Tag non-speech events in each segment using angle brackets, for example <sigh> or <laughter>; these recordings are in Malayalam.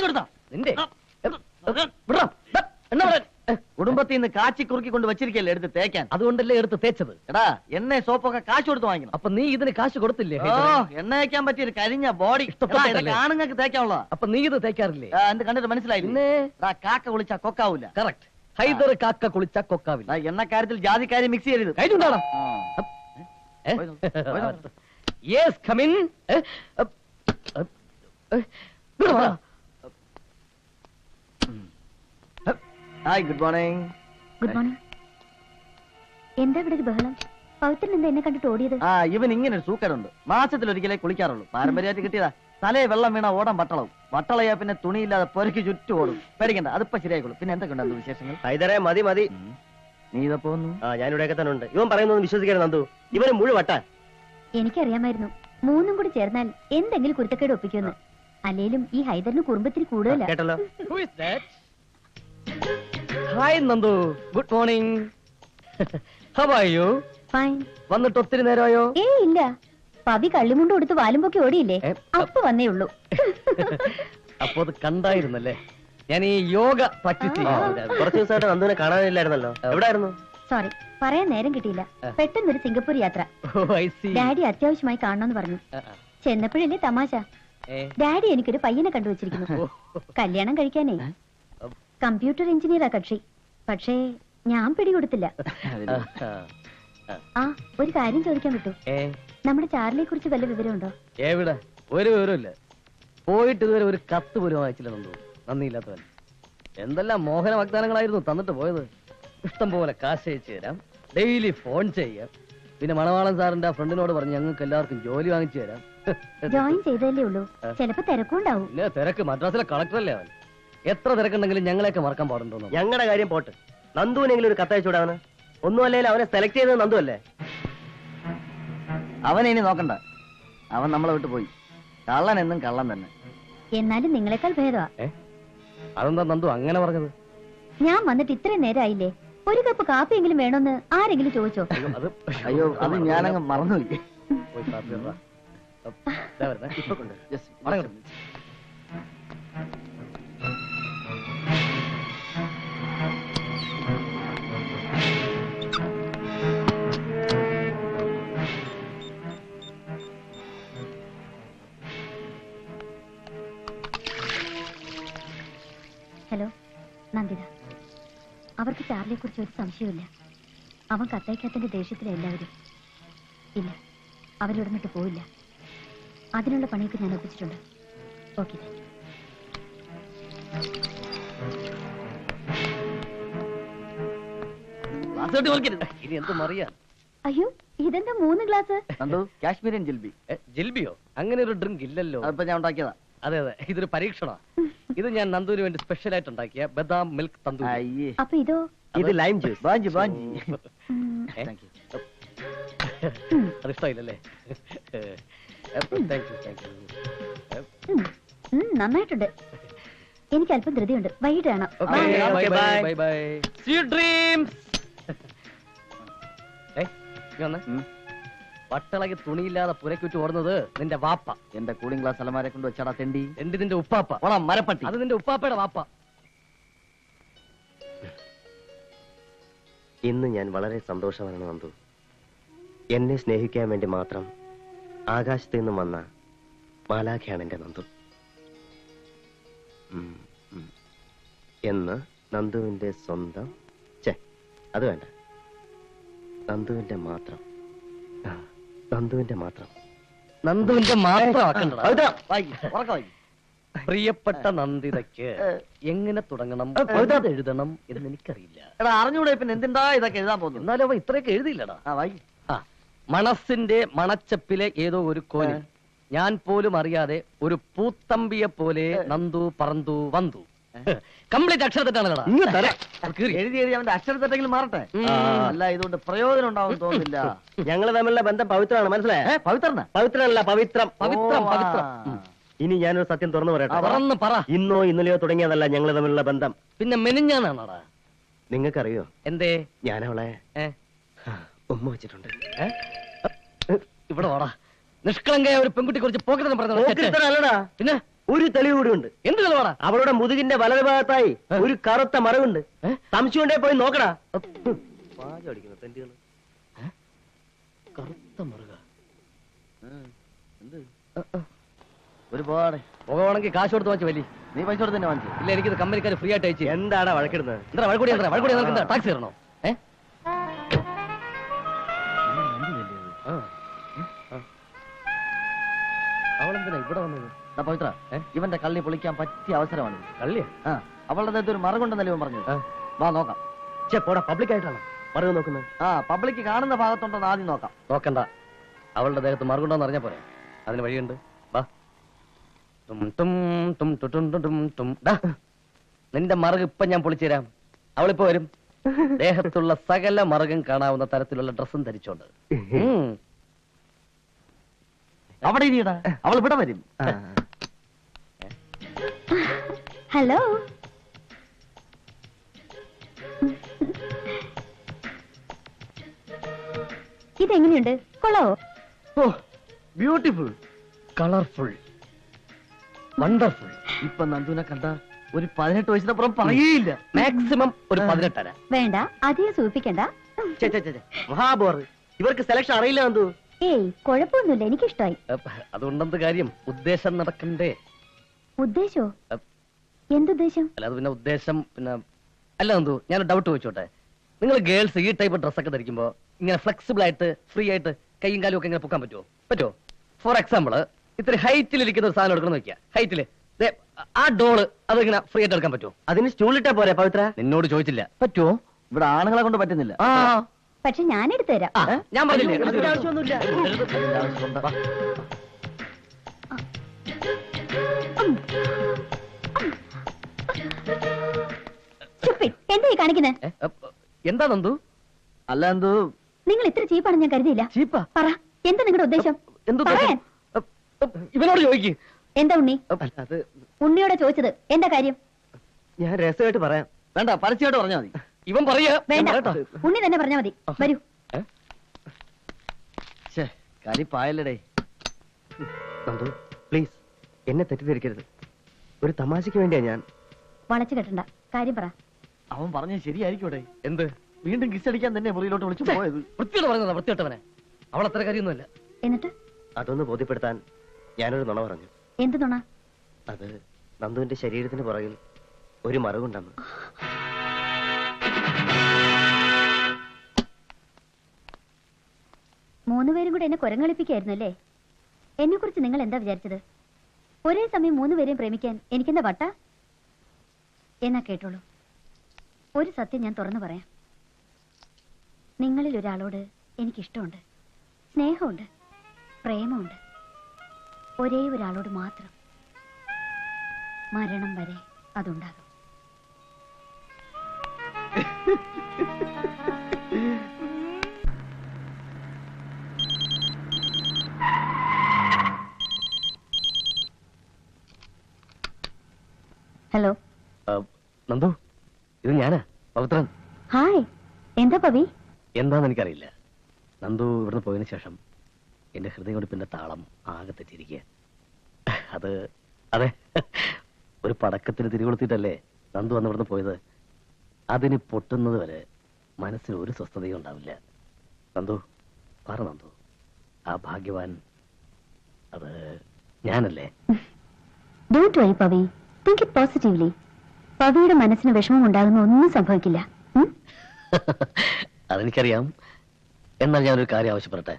കൊടുത്താ കുടുംബത്തിൽ നിന്ന് കാച്ചി കുറുക്കി കൊണ്ട് വെച്ചിരിക്കല്ലേ എടുത്ത് തേക്കാൻ അതുകൊണ്ടല്ലേ എടുത്ത് തേച്ചത് എടാ എണ്ണ സോപ്പൊക്കെ കാശ് കൊടുത്ത് വാങ്ങിക്കണം അപ്പൊ നീ ഇതിന് കാശ് കൊടുത്തില്ലേ എണ്ണ തേക്കാൻ പറ്റിയ ഒരു കരിഞ്ഞ ബോഡി കാണുങ്ങൾക്ക് തേക്കാനുള്ള അപ്പൊ നീ ഇത് തേക്കാറില്ലേ എന്റെ കണ്ടിട്ട് മനസ്സിലായി പിന്നെ എടാ കാക്ക വിളിച്ചാ കൊക്കാവൂല കറക്റ്റ് ഹൈദർ കാക്ക കുളിച്ച കൊക്കാവില്ല എന്ന കാര്യത്തിൽ ജാതിക്കാരി മിക്സ് ചെയ്യരുത്. കഴിഞ്ഞുണ്ടാടാ. Yes come in hi good morning good morning എന്താ ഇവിടെ ഒരു ബഹളം? പവിത്രൻ എന്താ എന്നെ കണ്ടിട്ട് ഓടിയത്? ആ ഇവൻ ഇങ്ങനെ ഒരു സൂക്കരുണ്ട് മാസത്തിൽ ഒരിക്കലേ കുളിക്കാറുള്ളൂ. പാരമ്പര്യമായിട്ട് കിട്ടിയതാ. തലേ വെള്ളം വീണ ഓടാൻ വട്ടളവും വട്ടളയാ പിന്നെ തുണിയില്ലാതെ പൊരക്ക് ചുറ്റു ഓടും പേടിക്കണ്ട അതിപ്പോ ശരിയായിക്കോളും. പിന്നെ എന്തൊക്കെ ഉണ്ടെന്ന് വിശേഷങ്ങൾ? ഹൈദരെ മതി മതി. നീ ഇതപ്പോ പോന്നു? ആ ഞാൻ ഇവിടെയൊക്കെ തന്നെ ഉണ്ട്. ഇവൻ പറയുന്നൊന്നും വിശ്വസിക്കരുത് നന്ദു. ഇവന് മുഴുവട്ടാൻ എനിക്കറിയാമായിരുന്നു. മൂന്നും കൂടി ചേർന്നാൽ എന്തെങ്കിലും കുരുത്തക്കേട് ഒപ്പിക്കുമെന്ന്. അല്ലേലും ഈ ഹൈദറിന് കുടുംബത്തിന് കൂടുതലാ. കേട്ടല്ലോ. Hi Nandu. Good morning how are you fine വന്നിട്ട് ഒത്തിരി നേരമായോ? ഏ ഇല്ല. പവി കള്ളിമുണ്ട് കൊടുത്ത് വാലും പൊക്കി ഓടിയില്ലേ? അപ്പൊ വന്നേ ഉള്ളൂ. അപ്പൊ അത് കണ്ടായിരുന്നല്ലേ? ഞാൻ ഈ യോഗ കുറച്ച് ദിവസമായിട്ട് നന്ദുവിനെ കാണാനില്ലായിരുന്നല്ലോ. എവിടായിരുന്നു? സോറി പറയാൻ നേരം കിട്ടിയില്ല. പെട്ടെന്നൊരു സിംഗപ്പൂർ യാത്ര. ഓ ഐ സി ഡാഡി അത്യാവശ്യമായി കാണണമെന്ന് പറഞ്ഞു. ചെന്നപ്പോഴല്ലേ തമാശ. ഡാഡി എനിക്കൊരു പയ്യനെ കണ്ടുവച്ചിരിക്കുന്നു കല്യാണം കഴിക്കാനേ. കമ്പ്യൂട്ടർ എഞ്ചിനീയറാ കക്ഷി. പക്ഷേ ഞാൻ പിടികൊടുത്തില്ല ആ ഒരു കാര്യം ചോദിക്കാൻ വിട്ടു. നമ്മുടെ ചാർലിയെ കുറിച്ച് വല്ല വിവരമുണ്ടോ? ഏവിടെ ഒരു വിവരമില്ല പോയിട്ട് ഇതുവരെ ഒരു കത്ത് പോലും വായിച്ചില്ല നന്ദു. നന്ദിയില്ലാത്തവൻ. എന്തെല്ലാം മോഹന വാഗ്ദാനങ്ങളായിരുന്നു തന്നിട്ട് പോയത്? ഇഷ്ടം പോലെ കാശ് അയച്ചു തരാം. ഡെയിലി ഫോൺ ചെയ്യാം. പിന്നെ മണവാളൻ സാറിന്റെ ആ ഫ്രണ്ടിനോട് പറഞ്ഞ് ഞങ്ങൾക്ക് എല്ലാവർക്കും ജോലി വാങ്ങിച്ചു തരാം. ജോയിൻ ചെയ്തല്ലേ ഉള്ളൂ. ചിലപ്പോ തിരക്കുണ്ടാവും. ഉണ്ടാവും തിരക്ക്. മദ്രാസിലെ കളക്ടറല്ലേ അവൻ. എത്ര തിരക്കുണ്ടെങ്കിലും ഞങ്ങളെയൊക്കെ മറക്കാൻ പാടുണ്ടോ ഞങ്ങളുടെ കാര്യം പോട്ട്. നന്ദുവിനെങ്കിലും ഒരു കത്തയച്ചു അവന് ഒന്നും അല്ലെങ്കിൽ അവനെ സെലക്ട് ചെയ്തത് നന്ദു അല്ലേ? അവനെ ഇനി നോക്കണ്ട. അവൻ നമ്മളെ വിട്ടു പോയി. കള്ളൻ എന്നും കള്ളൻ തന്നെ. എന്നാലും നിങ്ങളെക്കാൾ ഭേദമാ അതെന്താ നന്ദു അങ്ങനെ പറഞ്ഞത്? ഞാൻ വന്നിട്ട് ഇത്രയും നേരമായില്ലേ ഒരു കപ്പ് കാപ്പിയെങ്കിലും വേണമെന്ന് ആരെങ്കിലും ചോദിച്ചോ? അത് അയ്യോ അത് ഞാനങ്ങ് മറന്നുപോയി. <laughs> അവർക്ക് ചാർലിയെ കുറിച്ച് ഒരു സംശയമില്ല അവൻ കത്തയക്കാത്തിന്റെ ദേഷ്യത്തിലെ എല്ലാവരും. ഇല്ല അവരിവിടുന്നിട്ട് പോയില്ല അതിനുള്ള പണിയൊക്കെ ഞാൻ ഒപ്പിച്ചിട്ടുണ്ട്. ഓക്കെ അയ്യോ ഇതെന്താ മൂന്ന് ഗ്ലാസ്? കാശ്മീരിയൻ ജിൽബി. ജിൽബിയോ? അങ്ങനെ ഒരു ഡ്രിങ്ക് ഇല്ലല്ലോ. അതിപ്പോ ഞാൻ ഉണ്ടാക്കിയതാ. അതെ അതെ ഇതൊരു പരീക്ഷണ ഇത് ഞാൻ നന്ദുവിന് വേണ്ടി സ്പെഷ്യൽ ആയിട്ട് ഉണ്ടാക്കിയ ബദാം മിൽക്ക് തന്തൂരി. അയ്യേ. അപ്പൊ ഇതോ? ഇത് ലൈം ജ്യൂസ് ബാഞ്ചി ബാഞ്ചി? താങ്ക് യു അത് ഇഷ്ടമായില്ലല്ലേ താങ്ക് യു താങ്ക് യു ഉം, ഉം, നന്നായിട്ടുണ്ട്. എനിക്ക് അല്പം ധൃതിയുണ്ട്. വൈകിട്ട് കാണാം. Okay, Bye. bye, Okay, bye, bye. bye, bye. See you dreams. <laughs> ഏയ്, ഇങ്ങ് വന്നേ. ഉം. വട്ടളകി തുണിയില്ലാതെ പുരക്കുറ്റി ഓടുന്നത് നിന്റെ വാപ്പ. എന്റെ കൂളിംഗ് ഗ്ലാസ് അലമാരെ കൊണ്ട് വെച്ചാടാ തെണ്ടി. എന്റെ നിന്റെ ഉപ്പാപ്പ? ഓണം മരപ്പട്ടി. അത് നിന്റെ ഉപ്പാപ്പയുടെ വാപ്പ. ഇന്ന് ഞാൻ വളരെ സന്തോഷമാണ് നന്ദു. എന്നെ സ്നേഹിക്കാൻ വേണ്ടി മാത്രം ആകാശത്ത് നിന്നും വന്ന മാലാഖയാണ് എന്റെ നന്ദു. എന്ന് നന്ദുവിന്റെ സ്വന്തം ചേ അത് വേണ്ട. നന്ദുവിന്റെ മാത്രം. നന്ദുവിന്റെ മാത്രം. നന്ദുവിന്റെ മാത്രം പ്രിയപ്പെട്ട നന്ദിതയ്ക്ക് എങ്ങനെ തുടങ്ങണം. എഴുതണം എന്ന് എനിക്കറിയില്ല. എടാ അറിഞ്ഞൂടെ പിന്നെ എന്തിണ്ടാ ഇതൊക്കെ എഴുതാൻ പോകുന്നു എന്നാലും അവ ഇത്രയൊക്കെ എഴുതിയില്ലടാ. ആ മനസ്സിന്റെ മണച്ചപ്പിലെ ഏതോ ഒരു കോലി. ഞാൻ പോലും അറിയാതെ ഒരു പൂത്തമ്പിയെ പോലെ നന്ദു പറന്തു വന്തു കംപ്ലീറ്റ് എഴുതി എഴുതി അവന്റെ അക്ഷരത്തെങ്കിലും മാറട്ടെ. അല്ല ഇതുകൊണ്ട് പ്രയോജനം ഉണ്ടാവും തോന്നുന്നില്ല. <laughs> ഞങ്ങൾ തമ്മിലുള്ള ബന്ധം പവിത്രമാണ് മനസ്സിലായേ? ഏ പവിത്രന? പവിത്രമല്ല പവിത്രം. പവിത്രം പവിത്രം. ഇനി ഞാനൊരു സത്യം തുറന്നു പറയട്ടെ. പറ. ഇന്നോ ഇന്നലെയോ തുടങ്ങിയതല്ല ഞങ്ങൾ തമ്മിലുള്ള ബന്ധം. പിന്നെ മെനിഞ്ഞാണാടാ നിങ്ങൾക്കറിയോ? എന്തേ? ഞാനവളെ അവളെ ഉമ്മ വെച്ചിട്ടുണ്ട്? ഇവിടെ വാടാ. നിഷ്കളങ്കയായ ഒരു പെൺകുട്ടി കുറിച്ച് പോക്കറ്റ് പറഞ്ഞു പിന്നെ? ഒരു തെളിവ് കൂടി ഉണ്ട്. എന്ത് തെളിവാണ് അവളുടെ മുതുകിന്റെ വലത് ഭാഗത്തായി ഒരു കറുത്ത മറവുണ്ട് ഏ? സംശയം ഉണ്ടേ പോയി നോക്കടാ. കറുത്ത മറുക. എന്ത്? ഒരുപാട്. പോകണമെങ്കിൽ കാശ് കൊടുത്ത് വാങ്ങിച്ചു വലി. നീ പൈസ കൊടുത്ത് തന്നെ വാങ്ങിച്ചു. ഇല്ല എനിക്കിത് കമ്പനിക്കാർ ഫ്രീ ആയിട്ട് അയച്ചു എന്താണ് വഴക്കിടുന്നത്? എന്താ വഴക്കൂടി എന്താ? വഴക്കൂടി എന്താ? ടാക്സി തരണോ? ഏ? ആ. ആ. അവളെന്തിനാ ഇവിടെ വന്നത്? പവിത്ര. ഇവന്റെ കള്ളി പൊളിക്കാൻ പറ്റിയ അവസരമാണ് കള്ളിയാ? ആ അവളുടെ ദേഹത്ത് ഒരു മറകുണ്ടെന്നല്ലേ ഇവൻ പറഞ്ഞു വാ നോക്കാം. ചേ പോടാ പബ്ലിക് ആയിട്ടാണ്? മറവ് നോക്കുന്നത്? ആ പബ്ലിക് കാണുന്ന ഭാഗത്തുണ്ടോ ആദ്യം നോക്കാം. നോക്കണ്ട. അവളുടെ ദേഹത്ത് മറുകുണ്ടോന്ന് അറിഞ്ഞാ പോരെ. അതിന് വഴിയുണ്ട്. വാ. ടും ടും ടും ടു ടും ടും നിന്റെ മറുക് ഇപ്പൊ ഞാൻ പൊളിച്ചു തരാം. അവളിപ്പോ വരും. ദേഹത്തുള്ള സകല മറുകും കാണാവുന്ന തരത്തിലുള്ള ഡ്രസ്സും ധരിച്ചോണ്ട്. <laughs> അവിടെ ഇനിയടാ അവൾ ഇവിടെ വരും. ഹലോ ഇതെങ്ങനെയുണ്ട്? കൊള്ളാവോ? ഓ ബ്യൂട്ടിഫുൾ കളർഫുൾ വണ്ടർഫുൾ ഇപ്പൊ നന്ദുവിനെ കണ്ട ഒരു പതിനെട്ട് വയസ്സിനപ്പുറം പറയേയില്ല. മാക്സിമം ഒരു പതിനെട്ടര. വേണ്ട അധികം സൂചിപ്പിക്കണ്ട. മഹാബോർ ഇവർക്ക് സെലക്ഷൻ അറിയില്ല നന്ദു. ഏയ് കുഴപ്പമൊന്നുമില്ല എനിക്കിഷ്ടമായി. അതുകൊണ്ടെന്ത് കാര്യം? ഉദ്ദേശം നടക്കണ്ടേ? ഉദ്ദേശോ. എന്തുദ്ദേശം അല്ല അത് പിന്നെ ഉദ്ദേശം പിന്നെ അല്ല എന്തോ ഞാൻ ഡൗട്ട് ചോദിച്ചോട്ടെ? നിങ്ങൾ ഗേൾസ് ഈ ടൈപ്പ് ഡ്രസ്സൊക്കെ ധരിക്കുമ്പോ ഇങ്ങനെ ഫ്ലെക്സിബിൾ ആയിട്ട് ഫ്രീ ആയിട്ട് കൈയും കാലും ഒക്കെ ഇങ്ങനെ പൊക്കാൻ പറ്റുമോ പറ്റുമോ ഫോർ എക്സാമ്പിൾ ഇത്ര ഹൈറ്റിൽ ഇരിക്കുന്ന ഒരു സാധനം എടുക്കണം നോക്കിയാ ഹൈറ്റിൽ ആ ഡോൾ അത് ഇങ്ങനെ ഫ്രീ ആയിട്ട് എടുക്കാൻ പറ്റുമോ അതിന് സ്റ്റൂളിട്ടാ പോരെ പവിത്ര? നിന്നോട് ചോദിച്ചില്ല. പറ്റുമോ ഇവിടെ ആണുങ്ങളെ കൊണ്ട് പറ്റുന്നില്ല. ആ. പക്ഷെ ഞാൻ എടുത്തു തരാം ഞാൻ പറഞ്ഞില്ലേ? അതിന്റെ ആവശ്യമൊന്നുമില്ല. വാ. എന്താ ഈ കാണിക്കുന്നത് എന്താ നന്ദു? അല്ല എന്തു നിങ്ങൾ ഇത്ര ചീപ്പാണെന്ന് ഞാൻ കരുതിയില്ല. ചീപ്പാ? പറ എന്താ നിങ്ങളുടെ ഉദ്ദേശം? ഇവനോട് ചോദിക്കും. എന്താ ഉണ്ണി? ഉണ്ണിയോടെ ചോദിച്ചത്. എന്താ കാര്യം? ഞാൻ രസമായിട്ട് പറയാം. വേണ്ട പരസ്യമായിട്ട് പറഞ്ഞാൽ മതി. ഇവൻ പറയാ? ഉണ്ണി തന്നെ പറഞ്ഞാ മതി. വരൂ. കരിപ്പായല്ലടേ നന്ദു പ്ലീസ് എന്നെ തെറ്റിദ്ധരിക്കരുത്. ഒരു തമാശയ്ക്ക് വേണ്ടിയാ ഞാൻ വളച്ചു കെട്ടണ്ട. കാര്യം പറ. അവൻ പറഞ്ഞത് ശരിയായിരിക്കൂടെ എന്ത്? വീണ്ടും കിസ് അടിക്കാൻ തന്നെ മുറിയിലോട്ട് വിളിച്ചു പോയത്. വൃത്തിയോട് പറഞ്ഞതാ വൃത്തിയോട്ടവനെ. അവൾ അത്ര കാര്യമൊന്നുമല്ല. എന്നിട്ട്? അതൊന്ന് ബോധ്യപ്പെടുത്താൻ ഞാനൊരു നുണ പറഞ്ഞു. എന്ത് നുണ? അത് നന്ദുവിന്റെ ശരീരത്തിന് പുറകിൽ ഒരു മറവുണ്ടെന്ന് മൂന്നുപേരും കൂടെ എന്നെ കുരങ്ങളിപ്പിക്കായിരുന്നു അല്ലേ? എന്നെ കുറിച്ച് നിങ്ങൾ എന്താ വിചാരിച്ചത്? ഒരേ സമയം മൂന്നുപേരെയും പ്രേമിക്കാൻ എനിക്കെന്താ വട്ട? എന്നാ കേട്ടോളൂ. ഒരു സത്യം ഞാൻ തുറന്നു പറയാം. നിങ്ങളിൽ ഒരാളോട് എനിക്കിഷ്ടമുണ്ട്. സ്നേഹമുണ്ട്. പ്രേമമുണ്ട്. ഒരേ ഒരാളോട് മാത്രം മരണം വരെ അതുണ്ടാകും. ഹലോ. നന്ദു ഇത് ഞാനാ പവിത്രൻ. ഹായ് എന്താ പവി? എന്താന്ന് എനിക്കറിയില്ല. നന്ദു ഇവിടുന്ന് പോയതിനു ശേഷം എന്റെ പിന്നെ താളം ആകെ തെറ്റിയിരിക്കുക അത് അതെ ഒരു പടക്കത്തിന് തിരികൊളുത്തിട്ടല്ലേ നന്ദു വന്ന് ഇവിടുന്ന് പോയത്? അതിന് പൊട്ടുന്നത് വരെ മനസ്സിന് ഒരു സ്വസ്ഥതയും ഉണ്ടാവില്ല. നന്ദു പറ നന്ദു ആ ഭാഗ്യവാൻ അത് ഞാനല്ലേ? Don't worry Pavi. Think it positively പവിയുടെ മനസ്സിന് വിഷമം ഉണ്ടാകുന്ന ഒന്നും സംഭവിക്കില്ല? <laughs> അതെനിക്കറിയാം. എന്നാൽ ഞാനൊരു കാര്യം ആവശ്യപ്പെടട്ടെ.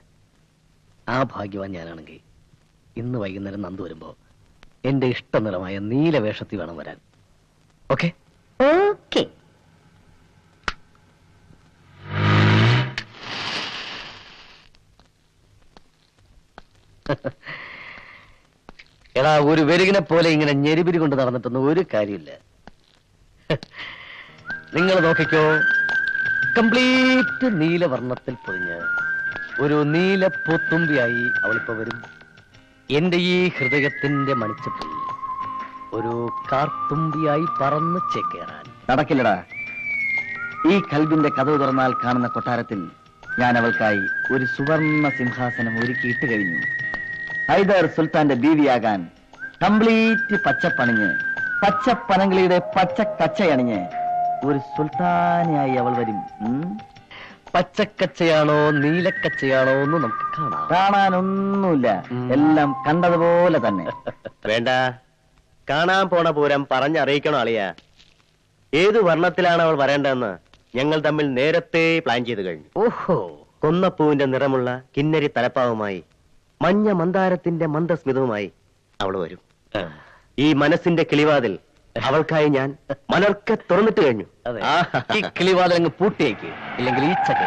ആ ഭാഗ്യവാൻ ഞാനാണെങ്കിൽ ഇന്ന് വൈകുന്നേരം നന്ദു വരുമ്പോ എന്റെ ഇഷ്ടനിറമായ നീല വേഷത്തിൽ വേണം വരാൻ. ഓക്കെ? ഓക്കെ. <laughs> എടാ ഒരു വെരുകിനെ പോലെ ഇങ്ങനെ ഞെരിപിരി കൊണ്ട് നടന്നിട്ടൊന്നും ഒരു കാര്യമില്ല. നിങ്ങൾ നോക്കിക്കോ. കംപ്ലീറ്റ് നീലവർണത്തിൽ പൊതിഞ്ഞ് ഒരു നീല പൂത്തുമ്പിയായി അവളിപ്പോ വരും. എന്റെ ഈ ഹൃദയത്തിന്റെ മണിച്ചപ്പിൽ ഒരു കാർത്തുമ്പിയായി പറന്ന് ചേക്കേറാൻ. നടക്കില്ലടാ. ഈ കൽബിന്റെ കഥവ് തുറന്നാൽ കാണുന്ന കൊട്ടാരത്തിൽ ഞാൻ അവൾക്കായി ഒരു സുവർണ സിംഹാസനം ഒരുക്കിയിട്ട് കഴിഞ്ഞു. ഹൈദർ സുൽത്താന്റെ ബീവിയാകാൻ കംപ്ലീറ്റ് പച്ചപ്പണിഞ്ഞ് പച്ചപ്പനങ്കളിയുടെ പച്ച കച്ചയണിഞ്ഞ് ഒരു സുൽത്താനായി അവൾ വരും? പച്ചക്കച്ചയാണോ നീലക്കച്ചയാണോ എന്ന് നമുക്ക് കാണാം. കാണാനൊന്നുമില്ല. എല്ലാം കണ്ടതുപോലെ തന്നെ. <laughs> വേണ്ട. കാണാൻ പോണ പൂരം പറഞ്ഞറിയിക്കണോ അളിയ? ഏത് വർണത്തിലാണ് അവൾ വരേണ്ടതെന്ന് ഞങ്ങൾ തമ്മിൽ നേരത്തെ പ്ലാൻ ചെയ്തു കഴിഞ്ഞു. ഓഹോ. കൊന്നപ്പൂവിന്റെ നിറമുള്ള കിന്നരി തലപ്പാവുമായി മഞ്ഞ മന്ദാരത്തിന്റെ മന്ദസ്മിതവുമായി അവൾ വരും. ഈ മനസ്സിന്റെ കിളിവാതിൽ. അവൾക്കായി ഞാൻ മലർക്കെ തുറന്നിട്ട് കഴിഞ്ഞു. ഈ കിളിവാതിൽ അങ്ങ് പൂട്ടിയേക്ക്. ഇല്ലെങ്കിൽ ഈ ചക്ക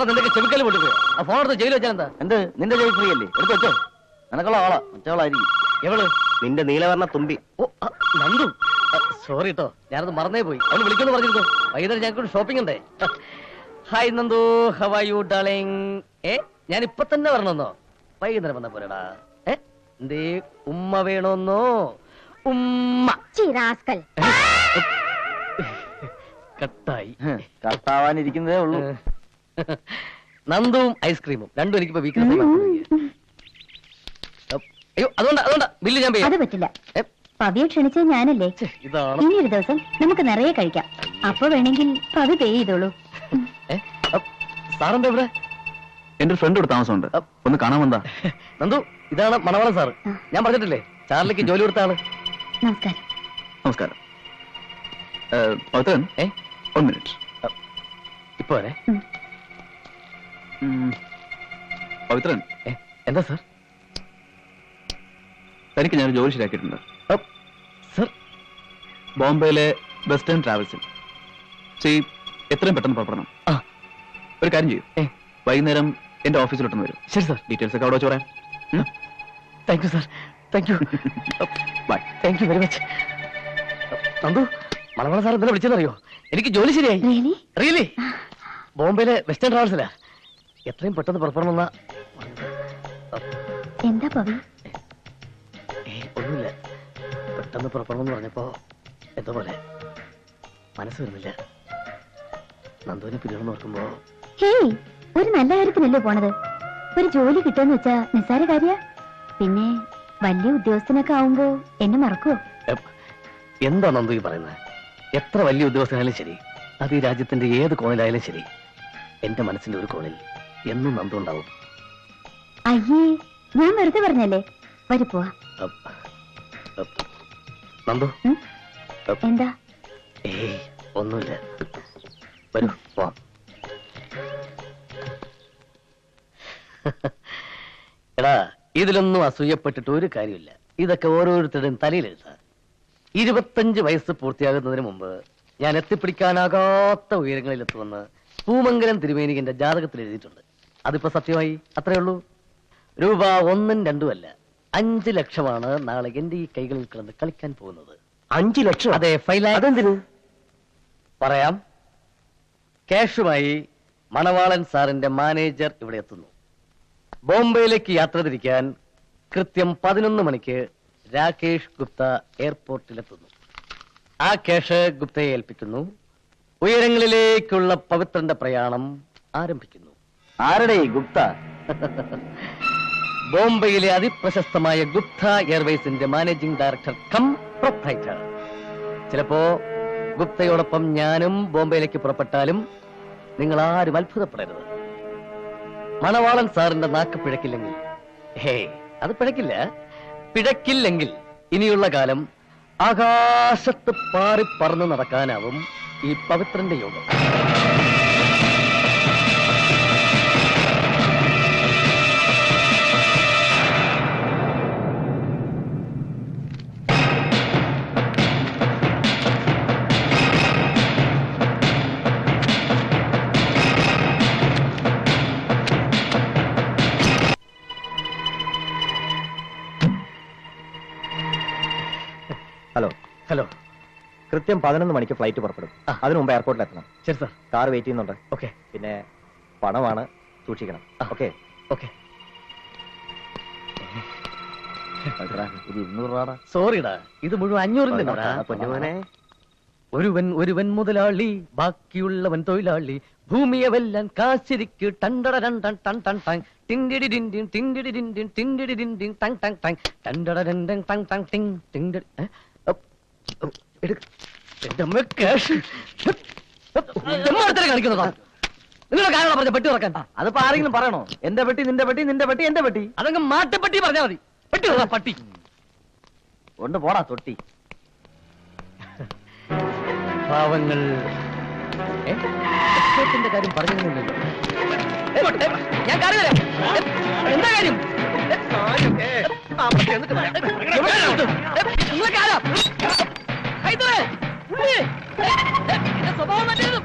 കറക്റ്റ് എന്താണ് നിന്റെ ചെവിക്കൽ ആ ഫോൺ എടുത്ത് ജയിലിൽ വെച്ചാൽ എന്താ? എന്ത് നിന്റെ ജയിൽ ഫ്രീ അല്ലേ എടുത്ത് വെച്ചോ. നിനക്കുള്ള ആളാ. മറ്റവളായിരിക്കും. എവൾ? നിന്റെ നീലവർണ തുമ്പി. ഓ ആ, നന്ദു. സോറി കേട്ടോ ഞാനത് മറന്നേ പോയി. അവന് വിളിക്കുന്നു പറഞ്ഞിരുന്നു. വൈകുന്നേരം ഞങ്ങൾക്ക് ഷോപ്പിംഗ് ഉണ്ടേ. Hi Nandu. How are you darling ഏ ഞാൻ ഇപ്പൊ തന്നെ വരണമെന്നോ വൈകുന്നേരം വന്ന പോരടാ. ഏ എന്തേ ഉമ്മ വേണമെന്നോ ഉമ്മ. ചിറാസ്കൽ കട്ടായി. കട്ടാവാനിരിക്കുന്നതേ ഉള്ളൂ. നന്ദുവും ഐസ്ക്രീമും. രണ്ടും എനിക്കിപ്പോ വീക്കിലെ അയ്യോ അതുകൊണ്ട് അതുകൊണ്ട്. ബില്ല് ഞാൻ അത് പറ്റില്ല. പവിയെ ക്ഷണിച്ചത് ഞാനല്ലേ? ഇതാണ്. ഇനി ഒരു ദിവസം നമുക്ക് നിറയെ കഴിക്കാം. അപ്പൊ വേണമെങ്കിൽ പവി പേ ചെയ്തോളൂ. സാറിന്റെ സാറെന്താ ഇവിടെ? എന്റെ ഫ്രണ്ട് ഇവിടെ താമസമുണ്ട്. ഒന്ന് കാണാൻ വന്നാ നന്ദു ഇതാണ് മണവളം സാറ്. ഞാൻ പറഞ്ഞിട്ടില്ലേ ചാർലിക്ക് ജോലി കൊടുത്ത ആൾ. നമസ്കാരം. നമസ്കാരം. ഏഹ്, പവിത്രൻ ഏ ഒരു മിനിറ്റ്. ഇപ്പൊ. പവിത്രൻ. എന്താ സാർ? തനിക്ക് ഞാൻ ജോലി ശരിയാക്കിയിട്ടുണ്ട്. Sir sir? ബോംബെയിലെ വെസ്റ്റേൺ ട്രാവൽസിൽ ചെയ് എത്രയും പെട്ടെന്ന് പുറപ്പെടണം. ആ. ഒരു കാര്യം ചെയ്യൂ. ഏ വൈകുന്നേരം എന്റെ ഓഫീസിലോട്ടൊന്ന് വരും. ശരി സാർ. ഡീറ്റെയിൽസ് ഒക്കെ അവിടെ വെച്ച് പറയാം? Thank you sir. Thank you. <laughs> Bye thank you very much. തന്തു മലമല സാർ എന്തിനാ വിളിച്ചെന്നറിയോ എനിക്ക് ജോലി ശരിയായി. റിയലി ബോംബെയിലെ വെസ്റ്റേൺ ട്രാവൽസിലാ എത്രയും പെട്ടെന്ന് പുറപ്പെടണമെന്ന എന്താ പവി? ഒന്നുമില്ല. പെട്ടെന്ന് പുറപ്പെടണമെന്ന് പറഞ്ഞപ്പോ എന്തോ പോലെ. മനസ്സ് വരുന്നില്ല. നന്ദുവിനെ പിരിയണമെന്ന് ഓർക്കുമ്പോ ഹേയ് ഒരു നല്ല കാര്യത്തിനല്ലേ പോണത്? ഒരു ജോലി കിട്ടുമെന്ന് വെച്ചാ നിസ്സാര കാര്യ? പിന്നെ വലിയ ഉദ്യോഗസ്ഥനൊക്കെ ആവുമ്പോ എന്നെ മറക്കുവോ? എന്താ നന്ദു ഈ പറയുന്നത് എത്ര വലിയ ഉദ്യോഗസ്ഥനായാലും ശരി അത് ഈ രാജ്യത്തിന്റെ ഏത് കോണിലായാലും ശരി എന്റെ മനസ്സിന്റെ ഒരു കോണിൽ എന്നും നന്ദുണ്ടാവും. അയ്യേ ഞാൻ വെറുതെ പറഞ്ഞല്ലേ? വരു പോവാ. നന്ദു. എന്താ? ഏയ് ഒന്നുമില്ല. വരൂ പോവാം. എടാ ഇതിലൊന്നും അസൂയപ്പെട്ടിട്ട് ഒരു കാര്യമില്ല. ഇതൊക്കെ ഓരോരുത്തരുടെയും തലയിലെഴുത ഇരുപത്തഞ്ച് വയസ്സ് പൂർത്തിയാകുന്നതിന് മുമ്പ് ഞാൻ എത്തിപ്പിടിക്കാനാകാത്ത ഉയരങ്ങളിൽ എത്തുമെന്ന് പൂമംഗലം തിരുമേനികന്റെ ജാതകത്തിൽ എഴുതിയിട്ടുണ്ട്. അതിപ്പോ സത്യമായി? അത്രേ ഉള്ളൂ? രൂപ ഒന്നും രണ്ടും അല്ല അഞ്ച് ലക്ഷമാണ് നാളെ എന്റെ ഈ കൈകളിൽ കിടന്ന് കളിക്കാൻ പോകുന്നത്. അഞ്ചു ലക്ഷം? അതെ അതെന്തിനു? പറയാം. ക്യാഷുമായി മണവാളൻ സാറിന്റെ മാനേജർ ഇവിടെ എത്തുന്നു. ബോംബെയിലേക്ക് യാത്ര തിരിക്കാൻ കൃത്യം പതിനൊന്ന് മണിക്ക് രാകേഷ് ഗുപ്ത എയർപോർട്ടിലെത്തുന്നു. ആ ക്യാഷ് ഗുപ്തയെ ഏൽപ്പിക്കുന്നു. ഉയരങ്ങളിലേക്കുള്ള പവിത്രന്റെ പ്രയാണം ആരംഭിക്കുന്നു. ആരുടെ ഗുപ്ത? ബോംബെയിലെ അതിപ്രശസ്തമായ ഗുപ്ത എയർവേസിന്റെ മാനേജിംഗ് ഡയറക്ടർ കം പ്രൊപ്പറേറ്റർ ചിലപ്പോ ഗുപ്തയോടൊപ്പം ഞാനും ബോംബെയിലേക്ക് പുറപ്പെട്ടാലും നിങ്ങൾ ആരും അത്ഭുതപ്പെടരുത്. മണവാളൻ സാറിന്റെ നാക്ക് പിഴക്കില്ലെങ്കിൽ. ഹേ അത് പിഴക്കില്ല. പിഴക്കില്ലെങ്കിൽ ഇനിയുള്ള കാലം ആകാശത്ത് പാറി പറന്ന് നടക്കാനാവും ഈ പവിത്രന്റെ യോഗം. കൃത്യം പതിനൊന്ന് മണിക്ക് ഫ്ലൈറ്റ് പുറപ്പെടും. ആ. അതിനു മുമ്പ് എയർപോർട്ടിൽ എത്തണം. ശരി സാർ. കാർ വെയിറ്റ് ചെയ്യുന്നുണ്ട്. ഓക്കെ. പിന്നെ പണമാണ് സൂക്ഷിക്കണം. ആ. ഓക്കെ? ഓക്കെ? ഒരു ഇരുന്നൂറ് രൂപ സോറിടാ ഇത് മുഴുവൻ അഞ്ഞൂറിന്റെ നോട്ടാ. പൊന്നുമോനെ. ഒരുവൻ ഒരുവൻ മുതലാളി ബാക്കിയുള്ളവൻ തൊഴിലാളി ഭൂമിയെ വെല്ലാൻ കാശിരിക്ക് ടണ്ടട രണ്ടൻ ടൺ ടൺ ടങ് ടിൻഡിടി ഡിൻഡിൻ ടിൻഡിടി ഡിൻഡിൻ ടിൻഡിടി ഡിൻഡിൻ ടങ് ടങ് ടങ് ടണ്ടട രണ്ടൻ ടങ് ടങ് ടിങ് ടിൻഡിടി ഏ? അപ്പ്. എടുക്ക്. എന്റെ അമ്മ cash. ഇതെമ്മാടത്തിനെ കളിക്കുന്നതാ നിങ്ങളെ കാരണം പറഞ്ഞ പെട്ടി തുറക്കാൻ അതിപ്പോ ആരെങ്കിലും പറയണോ എന്റെ പെട്ടി നിന്റെ പെട്ടി നിന്റെ പെട്ടി എന്റെ പെട്ടി അതങ്ങ് മാട്ടപ്പെട്ടി പറഞ്ഞാൽ മതി പെട്ടി തുറ പട്ടി കൊണ്ട് പോടാ തൊട്ടി പാവങ്ങൾ? എസ്കേപ്പിന്റെ കാര്യം പറഞ്ഞിരുന്നില്ലല്ലോ ഞാൻ കാര്യം തരാം. എന്താ കാര്യം നിങ്ങളെ കാര്യം. സ്വഭാവം മാറ്റരുത്.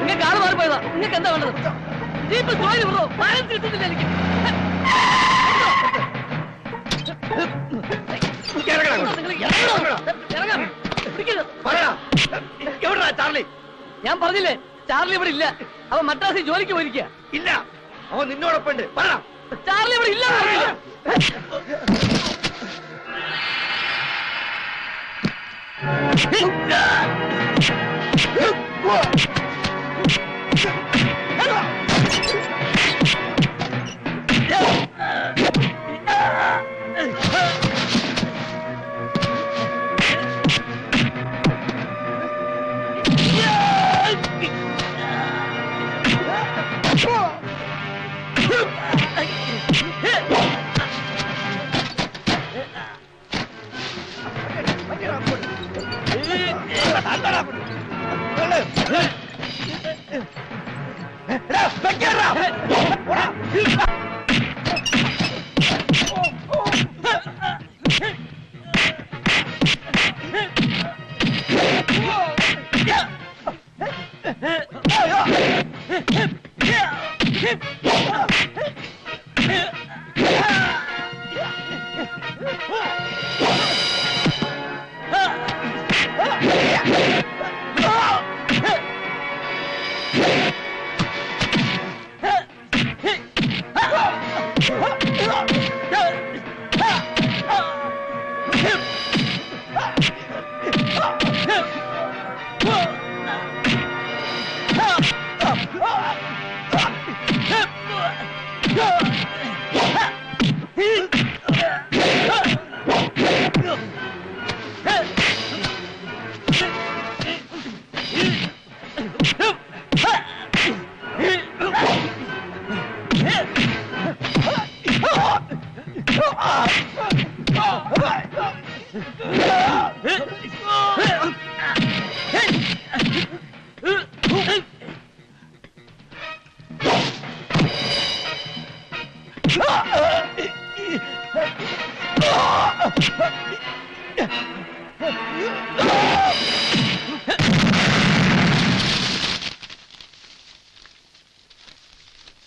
നിങ്ങൾക്ക് ആൾ മാറിപ്പോയതാ. നിങ്ങൾക്ക് എന്താ വേണ്ടത്? ജീപ്പ് ജോലി വിടോ ബാലൻസ് കിട്ടുന്നില്ല എനിക്ക്. ഞാൻ പറഞ്ഞില്ലേ ചാർലി ഇവിടെ ഇല്ല. അവൻ മദ്രാസിൽ ജോലിക്ക് പോയിരിക്കുക ഇല്ല. അവൻ നിന്നോടൊപ്പം ഉണ്ട്. പറ. ചാർലി അവിടെ ഇല്ല